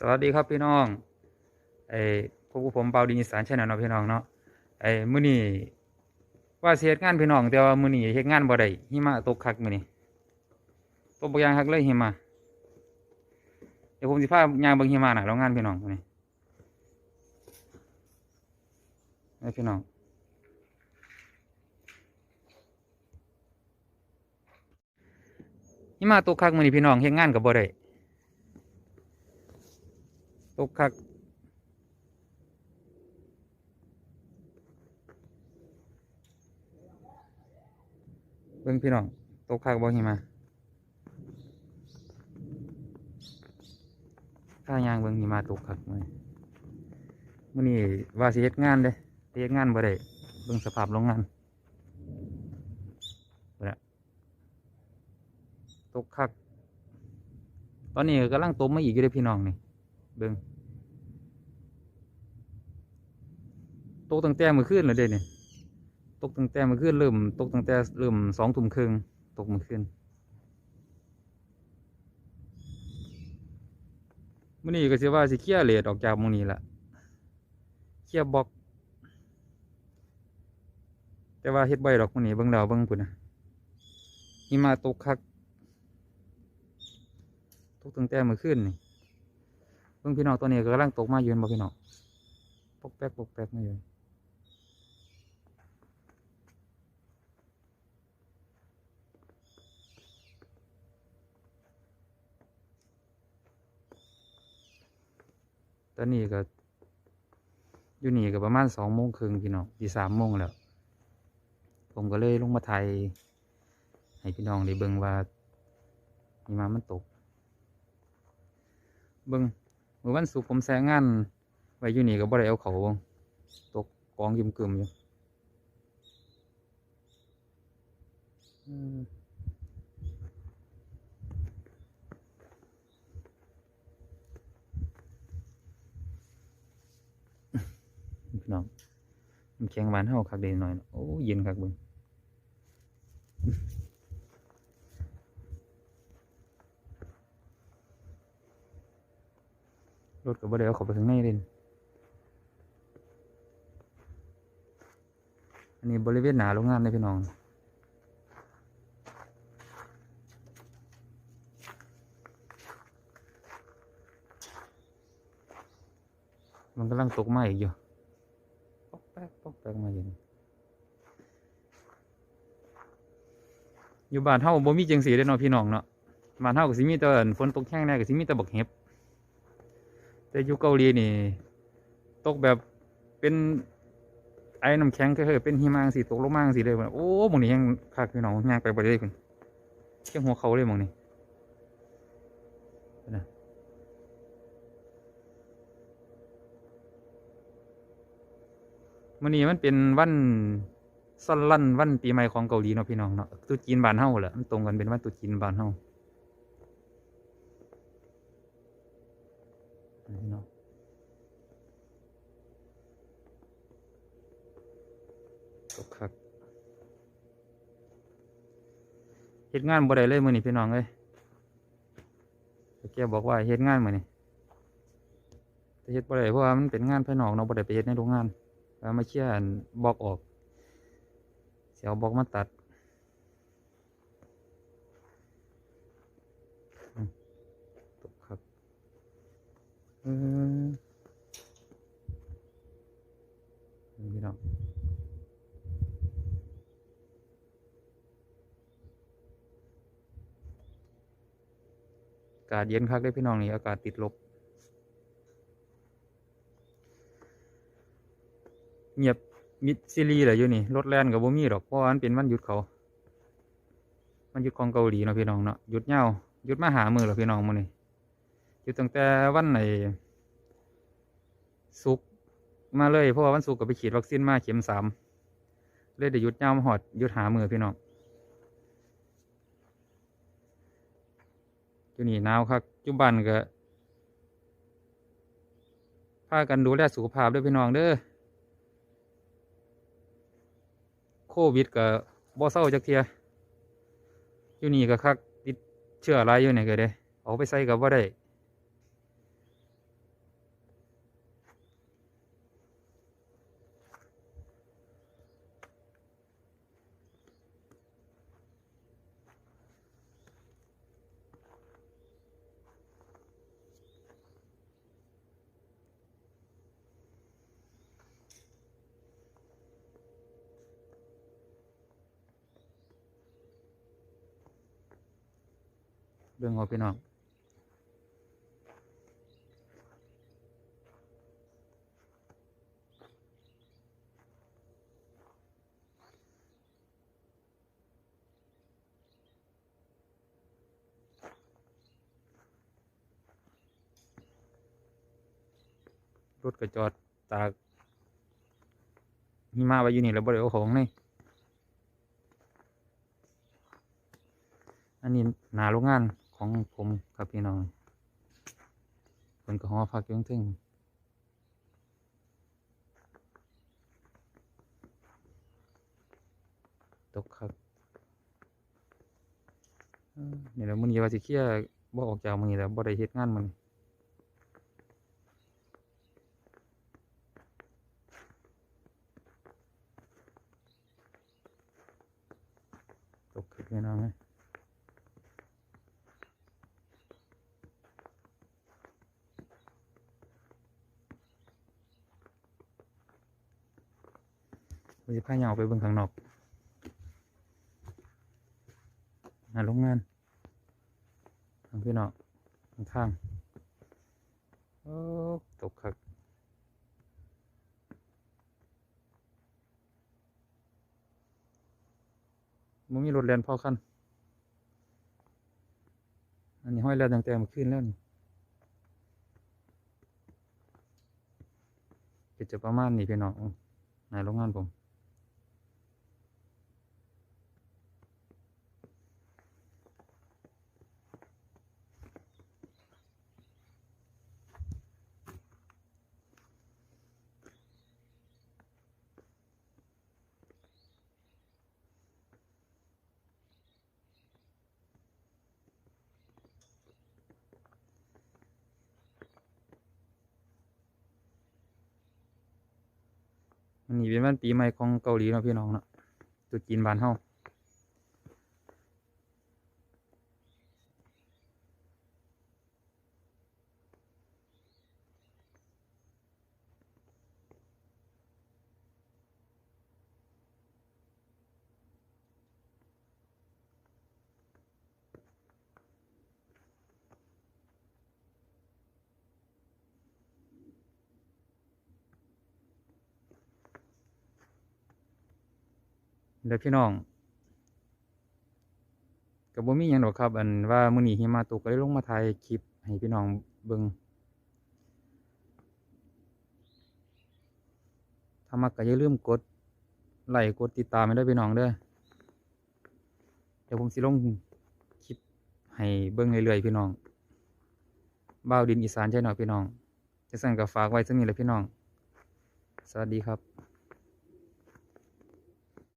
สวัสดีครับพี่น้องไอ้พวกผมเบาดินอีสานชแนลเนาะพี่น้องเนาะไอ้มื้อนี้ว่าสิเฮ็ดงานพี่น้องแต่ว่ามื้อนี้เฮ็ดงานบ่ได้หิมะตกคักมื้อนี้ตกบ่ยางคักเลยหิมะเดี๋ยวผมสิพายางเบิ่งหิมะน่ะโรงงานพี่น้องมื้อนี้ไอ้พี่น้องหิมะตกคักมื้อนี้พี่น้องเฮ็ดงานก็บ่ได้ ตกคักเบิ่งพี่น้องตกคักบ่หิมาข้ายางเบิ่งหิมาตกคักมื้อมื้อนี้ว่าสิเฮ็ดงานเด้เฮ็ดงานบ่ได้เบิ่งสภาพโรงงานเบิ่งละตกคัก ตอนนี้ก็กำลังตกมาอีกอยู่เด้อพี่น้องนี่ เบิ่งตกตั้งแต่เมื่อคืนเลยเด้เนี่ยตกตั้งแต่เมื่อคืนเริ่มตกตั้งแต่เริ่มสองทุ่มครึ่งตกเมื่อคืนมื้อนี้ก็สิว่าสิเคลียร์เลทออกจากมื้นี้ละเคลียร์บล็อก แต่ว่าเฮ็ดใบดอกมื้อนี้เบิ่งแล้วเบิ่งพุ่นนะหิมะตกคักตกตั้งแต่เมื่อคืนนี่ พิ่งพี่น้องตัวนี้ก็กำลังตกมาอยู่เห็นบ่พี่น้องปกแป๊กปกแป๊กมาอยู่ตอนนี้ก็อยู่นี่ก็ประมาณสองโมงครึ่งพี่น้องที่สามโมงแล้ว ผมก็เลยลงมาไทยให้พี่น้องได้เบิ่งว่านี่มามันตก เบิ่ง มื่อวันศุกร์ผมแซงงานไว้อยู่นี่ก็บ่ได้เอาเขาตกกองยิมกึมอยู่พี่น้องมันแข็งหวานเฮาคักเดหน่อยนะโอ้เย็นคักเบิ่ง รถก็บ่ได้เอาเข้าไปข้างในเลยนี่อันนี้บริเวณหนาโรงงานเลยพี่น้องมันกำลังตกมาอีกอยู่ปอกแป๊กปอกแป๊กมาอยู่นี่อยู่บ้านเฮาบ่มีจังสีเด้อเนาะพี่น้องเนาะบ้านเฮาก็สิมีแต่อั่นฝนตกแห้งแน่ก็สิมีแต่บักเห็บ แต่อยู่เกาหลีนี่ ตกแบบเป็นไอ้น้ำแข็งคือเป็นหิมังสิตกลงมาจั่งสิเลยว่าโอ้หมองนี้ยังคักพี่น้องย่างไปบ่ได้เลยคุณเชี่ยงหัวเขาเลยหมองนี้นะมื้อนี้มันเป็นวันซ่อนลั่นวันปีใหม่ของเกาหลีเนาะพี่น้องเนาะตุจีนบานเฮาแหละมันตรงกันเป็นวันตุจีนบานเฮา พี่น้องตกคักเฮ็ดงานบ่ได้เลยมื้อนี้พี่น้องเอ้ยแกบอกว่าเฮ็ดงานมื้อนี้แต่เฮ็ดบ่ได้เพราะว่ามันเป็นงานภายนอกเนาะบ่ได้ไปเฮ็ดในโรงงานแล้วมาเคลียร์อันบอกออกสิเอาบอกมาตัดอืมตกคักเออพี่น้องอากาศเย็นคักได้พี่น้องนี่อากาศติดลบ เงียบมิดซีรีเลยอยู่นี่รถแล่นกับบ่มีดอกเพราะว่ามันเป็นวันหยุดเขาวันหยุดของเกาหลีเนาะพี่น้องเนาะหยุดยาหยุดมาหามือแล้วพี่น้องมื้อนี้ หยุดตั้งแต่วันไหนศุกมาเลย เพราะว่าวันศุกก็ไปฉีดวัคซีนมาเข็มสามเลยได้หยุดยาวมหอดหยุดหามือพี่น้องอยู่นี่หนาวครับจุบันก็พากันดูแลสุขภาพด้วยพี่น้องเด้อโควิดก็บ่เศร้าจักเทียอยู่นี่ก็คักติดเชื้ออะไรอยู่เนี่ยก็เด้เอาไปใส่กับว่าได้ เรื่องเอาพี่น้องรถกระจอดตากหิมาไว้อยู่นี่แล้วบ่ได้เอาของนี่อันนี้หนาโรงงาน ของผมครับพี่น้องเป็นกระหอพักยังทึ่งตกครับเนี่แหล้วมื้อนี้ว่าสิเคลียบ่ออกจากมื้อนี้แล้วบ่ได้เฮ็ดงานมื้อนี้ตกขึ้นพี่น้องเลย เราจะพายาวไปเบิ่งข้างนอกหาโรงงานทางพี่น้องข้างโอ้ตกคักมันมีรถแล่นพอคันอันนี้ห้อยแล้วตั้งแต่เมื่อคืนแล้วนี่ก็จะประมาณนี้พี่น้องในโรงงานผม มันนี่เป็นวันปีใหม่ของเกาหลีเนาะพี่น้องเนาะตรุษจีนบ้านเฮา เดี๋ยวพี่น้องกับบ่มีหยังดอกครับ อันว่ามื้อนี้หิมะตกก็เลยลงมาถ่ายคลิปให้พี่น้องเบิ่งถ้ามักก็อย่าลืมกดไลค์กดติดตามให้ด้วยพี่น้องเด้อเดี๋ยวผมสิลงคลิปให้เบิ่งเรื่อยๆพี่น้องบ้าวดินอีสานใช่หน่อยพี่น้องจะสั่งกับฝากไว้สักนี้แหละพี่น้อง สวัสดีครับ